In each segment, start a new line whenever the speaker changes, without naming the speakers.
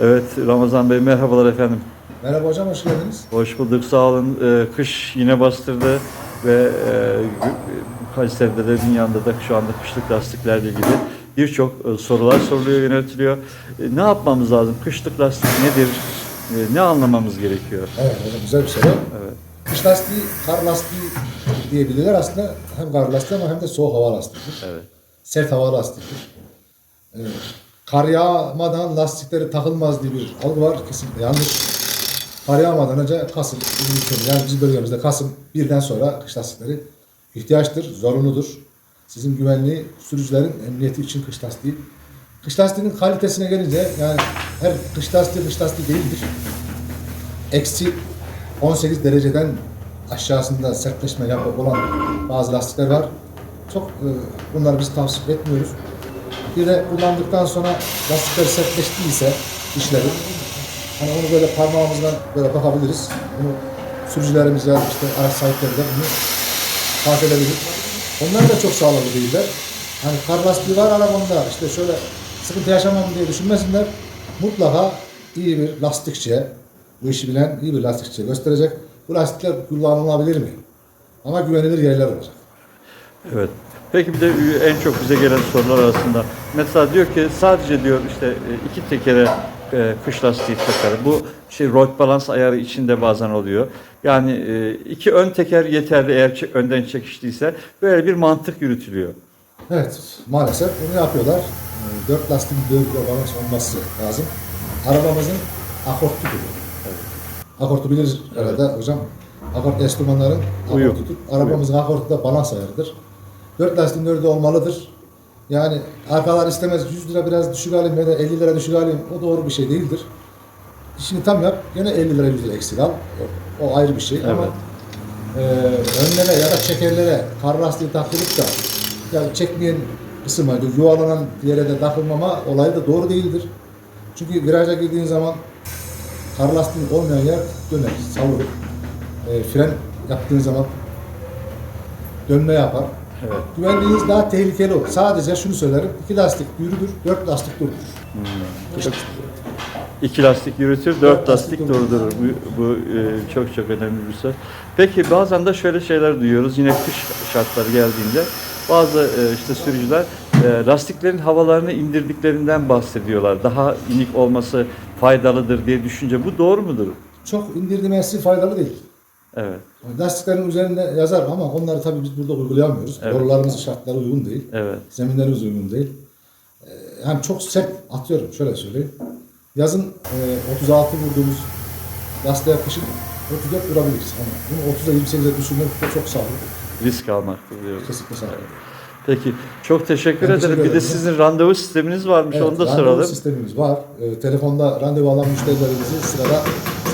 Evet Ramazan Bey merhabalar efendim.
Merhaba hocam, hoş geldiniz.
Hoş bulduk sağ olun. Ee, kış yine bastırdı ve e, Kayseri'de de dünyada da şu anda kışlık lastiklerle ilgili birçok e, sorular soruluyor, yöneltiliyor. E, ne yapmamız lazım? Kışlık lastik nedir? E, ne anlamamız gerekiyor?
Evet hocam, güzel bir soru.
Evet.
Kış lastiği, kar lastiği diyebilirler aslında. Hem kar lastiği ama hem de soğuk hava lastiğidir.
Evet.
Sert hava lastiğidir. Ee, kar yağmadan lastikleri takılmaz diye bir algı var. Kesinlikle yanlış. Kar yağmadan önce Kasım, yani bizim bölgemizde Kasım birden sonra kış lastikleri ihtiyaçtır, zorunludur. Sizin güvenliği, sürücülerin emniyeti için kış lastiği. Kış lastiğinin kalitesine gelince yani her kış lastiği kış lastiği değildir. Eksi 18 dereceden aşağısında sertleşme yapı olan bazı lastikler var. Çok e, bunları biz tavsiye etmiyoruz. Bir de kullandıktan sonra lastikler sertleştiyse işleri hani onu böyle parmağımızla böyle bakabiliriz. Bunu sürücülerimiz ya işte araç sahipleri de bunu fark edebilir. Onlar da çok sağlıklı değiller. Hani kar lastiği var arabamda işte şöyle sıkıntı yaşamam diye düşünmesinler. Mutlaka iyi bir lastikçiye, bu işi bilen iyi bir lastikçiye gösterecek. Bu lastikler kullanılabilir mi? Ama güvenilir yerler olacak.
Evet. Peki bir de en çok bize gelen sorular arasında mesela diyor ki sadece diyor işte e, iki tekere e, kış lastiği takar. Bu şey rot balans ayarı içinde bazen oluyor. Yani e, iki ön teker yeterli eğer önden çekiştiyse böyle bir mantık yürütülüyor.
Evet, maalesef bunu yapıyorlar. Dört lastiğin dört balans olması lazım. Arabamızın akortu gibi. Akortu bilir herhalde hocam. Akort enstrümanların akortudur. Arabamızın akortu da balans ayarıdır. Dört lastiğin dördü olmalıdır. Yani arkalar istemez 100 lira biraz düşük alayım ya da 50 lira düşük alayım. O doğru bir şey değildir. İşini tam yap. Gene 50 lira 100 lira eksik al. O, o ayrı bir şey ama e, önlere ya da çekerlere kar lastiği takılıp da ya çekmeyen kısma, yuvalanan yere de takılmama olayı da doğru değildir. Çünkü viraja girdiğin zaman kar lastiği olmayan yer döner, savrulur. E, fren yaptığın zaman dönme yapar.
Evet.
Güvenliğiniz daha tehlikeli olur. Sadece şunu söylerim, iki lastik yürüdür, dört lastik durdurur.
İki lastik yürütür, dört lastik durdurur. Bu, bu e, çok çok önemli bir söz. Peki bazen de şöyle şeyler duyuyoruz. Yine kış şartları geldiğinde bazı e, işte sürücüler e, lastiklerin havalarını indirdiklerinden bahsediyorlar. Daha inik olması faydalıdır diye düşünce. Bu doğru mudur?
Çok indirmesi faydalı değil.
Evet.
Lastiklerin üzerinde yazar ama onları tabii biz burada uygulayamıyoruz.
Evet.
Yollarımız şartlara uygun değil.
Evet.
Zeminlerimiz uygun değil. Ee, hem çok sert atıyorum şöyle söyleyeyim. Yazın e, 36 vurduğumuz lastiğe kışın 34 vurabiliriz ama bunu 30'a 28'e düşürmek de çok sağlıklı.
Risk almaktır diyoruz.
Kesinlikle sağlıklı.
Peki. Çok teşekkür
Ben
ederim.
teşekkür
Bir de sizin randevu sisteminiz varmış. Onu da
randevu
soralım.
sistemimiz var. Ee, telefonda randevu alan müşterilerimizi sırada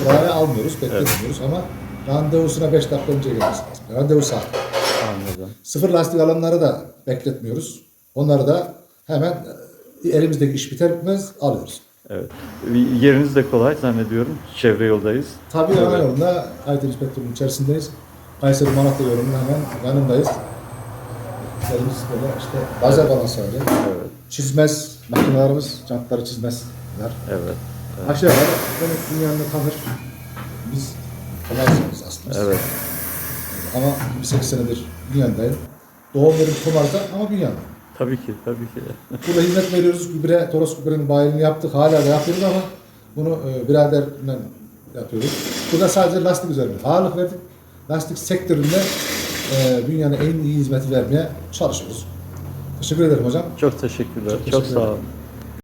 sıraya almıyoruz, bekletmiyoruz ama randevusuna 5 dakika önce gelmesi lazım. Randevu saat.
Anladım.
Sıfır lastik alanları da bekletmiyoruz. Onları da hemen e, elimizdeki iş biter bitmez alıyoruz.
Evet. Yeriniz de kolay zannediyorum. Çevre yoldayız.
Tabii ana yolunda Kayseri İspektörü'nün içerisindeyiz. Kayseri Malatya yolunun hemen yanındayız. Elimiz böyle işte lazer balans öyle.
Evet.
Çizmez makinelerimiz, jantları çizmezler.
Evet.
Aşağı yukarı böyle dünyanın kalır. Biz komarsınız aslında.
Evet.
Ama 28 senedir Bünyan'dayım. Doğum yerim Tomar'da ama Bünyan'da.
Tabii ki, tabii ki.
Burada hizmet veriyoruz. Gübre, Toros gübrenin bayilini yaptık. Hala da yapıyoruz ama bunu e, biraderle yapıyoruz. Burada sadece lastik üzerine ağırlık verdik. Lastik sektöründe e, dünyanın en iyi hizmeti vermeye çalışıyoruz. Teşekkür ederim hocam.
Çok teşekkürler. Çok,
teşekkür
sağ
ederim.
olun.